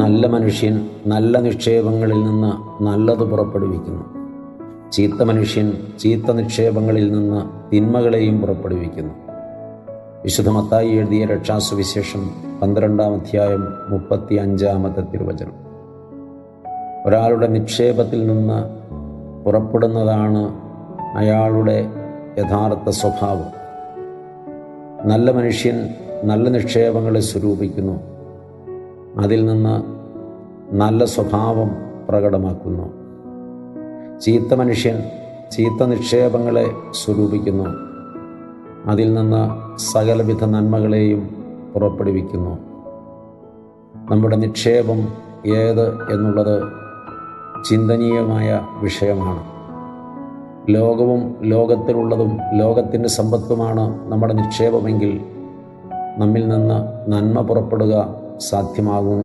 നല്ല മനുഷ്യൻ നല്ല നിക്ഷേപങ്ങളിൽ നിന്ന് നല്ലത് പുറപ്പെടുവിക്കുന്നു. ചീത്ത മനുഷ്യൻ ചീത്ത നിക്ഷേപങ്ങളിൽ നിന്ന് തിന്മകളെയും പുറപ്പെടുവിക്കുന്നു. വിശുദ്ധ മത്തായി എഴുതിയ രക്ഷാസുവിശേഷം പന്ത്രണ്ടാം അധ്യായം മുപ്പത്തി അഞ്ചാമത്തെ തിരുവചനം. ഒരാളുടെ നിക്ഷേപത്തിൽ നിന്ന് പുറപ്പെടുന്നതാണ് അയാളുടെ യഥാർത്ഥ സ്വഭാവം. നല്ല മനുഷ്യൻ നല്ല നിക്ഷേപങ്ങളെ സ്വരൂപിക്കുന്നു. അതിൽ നിന്ന് നല്ല സ്വഭാവം പ്രകടമാക്കുന്നു. ചീത്ത മനുഷ്യൻ ചീത്ത നിക്ഷേപങ്ങളെ സ്വരൂപിക്കുന്നു. അതിൽ നിന്ന് സകലവിധ നന്മകളെയും പുറപ്പെടുവിക്കുന്നു. നമ്മുടെ നിക്ഷേപം ഏത് എന്നുള്ളത് ചിന്തനീയമായ വിഷയമാണ്. ലോകവും ലോകത്തിലുള്ളതും ലോകത്തിന്റെ സമ്പത്തുമാണ് നമ്മുടെ നിക്ഷേപമെങ്കിൽ നമ്മിൽ നിന്ന് നന്മ പുറപ്പെടുക സാധ്യമാകും